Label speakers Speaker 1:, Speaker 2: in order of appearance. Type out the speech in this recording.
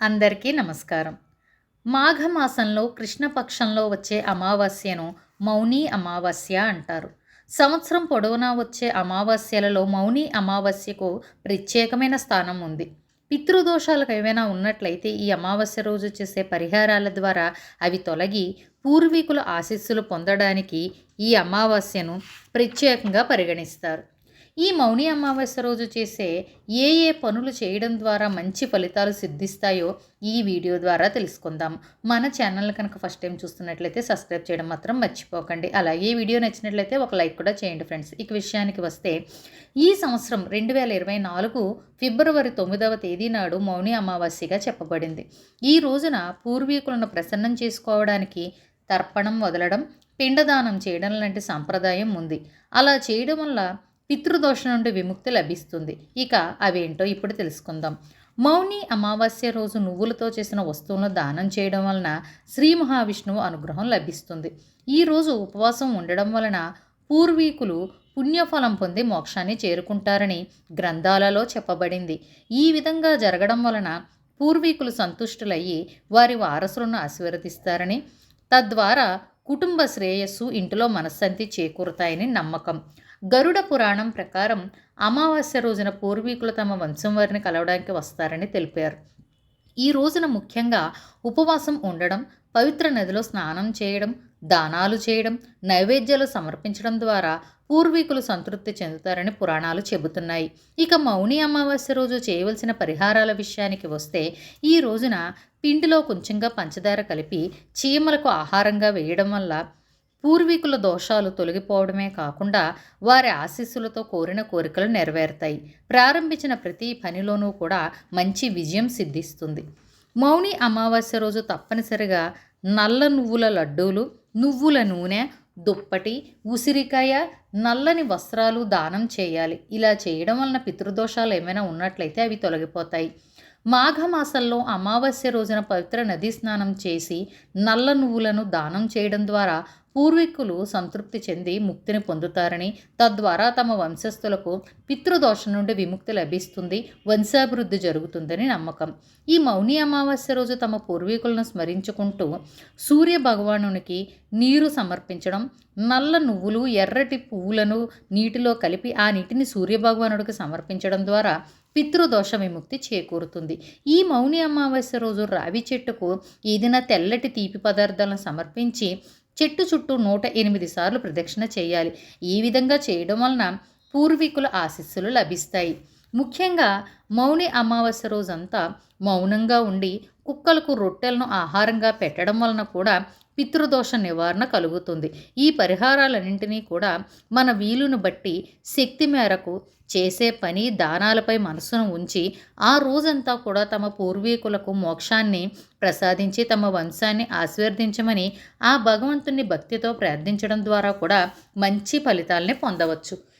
Speaker 1: అందరికీ నమస్కారం. మాఘమాసంలో కృష్ణపక్షంలో వచ్చే అమావాస్యను మౌని అమావాస్య అంటారు. సంవత్సరం పొడవునా వచ్చే అమావాస్యలలో మౌని అమావాస్యకు ప్రత్యేకమైన స్థానం ఉంది. పితృదోషాలకు ఏవైనా ఉన్నట్లయితే ఈ అమావాస్య రోజు చేసే పరిహారాల ద్వారా అవి తొలగి పూర్వీకుల ఆశీస్సులు పొందడానికి ఈ అమావాస్యను ప్రత్యేకంగా పరిగణిస్తారు. ఈ మౌని అమావాస్య రోజు చేసే ఏ ఏ పనులు చేయడం ద్వారా మంచి ఫలితాలు సిద్ధిస్తాయో ఈ వీడియో ద్వారా తెలుసుకుందాం. మన ఛానల్ కనుక ఫస్ట్ టైం చూస్తున్నట్లయితే సబ్స్క్రైబ్ చేయడం మాత్రం మర్చిపోకండి. అలాగే ఈ వీడియో నచ్చినట్లయితే ఒక లైక్ కూడా చేయండి ఫ్రెండ్స్. ఇక విషయానికి వస్తే ఈ సంవత్సరం రెండు వేల ఇరవై నాలుగు ఫిబ్రవరి తొమ్మిదవ తేదీ నాడు మౌని అమావాస్యగా చెప్పబడింది. ఈ రోజున పూర్వీకులను ప్రసన్నం చేసుకోవడానికి తర్పణం వదలడం పిండదానం చేయడం లాంటి సాంప్రదాయం ఉంది. అలా చేయడం వల్ల పితృదోషం నుండి విముక్తి లభిస్తుంది. ఇక అవేంటో ఇప్పుడు తెలుసుకుందాం. మౌని అమావాస్య రోజు నువ్వులతో చేసిన వస్తువులను దానం చేయడం వలన శ్రీ మహావిష్ణువు అనుగ్రహం లభిస్తుంది. ఈ రోజు ఉపవాసం ఉండడం వలన పూర్వీకులు పుణ్యఫలం పొంది మోక్షాన్ని చేరుకుంటారని గ్రంథాలలో చెప్పబడింది. ఈ విధంగా జరగడం వలన పూర్వీకులు సంతుష్టులయ్యి వారి వారసులను ఆశీర్వదిస్తారని తద్వారా కుటుంబ శ్రేయస్సు ఇంటిలో మనశ్శాంతి చేకూరుతాయని నమ్మకం. గరుడ పురాణం ప్రకారం అమావాస్య రోజున పూర్వీకులు తమ వంశం వారిని కలవడానికి వస్తారని తెలిపారు. ఈ రోజున ముఖ్యంగా ఉపవాసం ఉండడం పవిత్ర నదిలో స్నానం చేయడం దానాలు చేయడం నైవేద్యాలు సమర్పించడం ద్వారా పూర్వీకులు సంతృప్తి చెందుతారని పురాణాలు చెబుతున్నాయి. ఇక మౌని అమావాస్య రోజు చేయవలసిన పరిహారాల విషయానికి వస్తే ఈ రోజున పిండిలో కొంచెంగా పంచదార కలిపి చీమలకు ఆహారంగా వేయడం వల్ల పూర్వీకుల దోషాలు తొలగిపోవడమే కాకుండా వారి ఆశీస్సులతో కోరిన కోరికలు నెరవేరుతాయి. ప్రారంభించిన ప్రతి పనిలోనూ కూడా మంచి విజయం సిద్ధిస్తుంది. మౌని అమావాస్య రోజు తప్పనిసరిగా నల్ల నువ్వుల లడ్డూలు నువ్వుల నూనె దుప్పటి ఉసిరికాయ నల్లని వస్త్రాలు దానం చేయాలి. ఇలా చేయడం వలన పితృదోషాలు ఏమైనా ఉన్నట్లయితే అవి తొలగిపోతాయి. మాఘమాసంలో అమావాస్య రోజున పవిత్ర నదీ స్నానం చేసి నల్ల నువ్వులను దానం చేయడం ద్వారా పూర్వీకులు సంతృప్తి చెంది ముక్తిని పొందుతారని తద్వారా తమ వంశస్థులకు పితృదోషం నుండి విముక్తి లభిస్తుంది వంశాభివృద్ధి జరుగుతుందని నమ్మకం. ఈ మౌని అమావాస్య రోజు తమ పూర్వీకులను స్మరించుకుంటూ సూర్య భగవానునికి నీరు సమర్పించడం నల్ల నువ్వులు ఎర్రటి పువ్వులను నీటిలో కలిపి ఆ నీటిని సూర్యభగవానుడికి సమర్పించడం ద్వారా పితృదోష విముక్తి చేకూరుతుంది. ఈ మౌని అమావాస్య రోజు రావి చెట్టుకు ఏదైనా తెల్లటి తీపి పదార్థాలను సమర్పించి చెట్టు చుట్టూ నూట ఎనిమిది సార్లు ప్రదక్షిణ చేయాలి. ఈ విధంగా చేయడం వలన పూర్వీకుల ఆశీస్సులు లభిస్తాయి. ముఖ్యంగా మౌని అమావాస్య రోజంతా మౌనంగా ఉండి కుక్కలకు రొట్టెలను ఆహారంగా పెట్టడం వలన కూడా పితృదోష నివారణ కలుగుతుంది. ఈ పరిహారాలన్నింటినీ కూడా మన వీలును బట్టి శక్తి మేరకు చేసే పని దానాలపై మనసును ఉంచి ఆ రోజంతా కూడా తమ పూర్వీకులకు మోక్షాన్ని ప్రసాదించి తమ వంశాన్ని ఆశీర్వదించమని ఆ భగవంతుని భక్తితో ప్రార్థించడం ద్వారా కూడా మంచి ఫలితాలని పొందవచ్చు.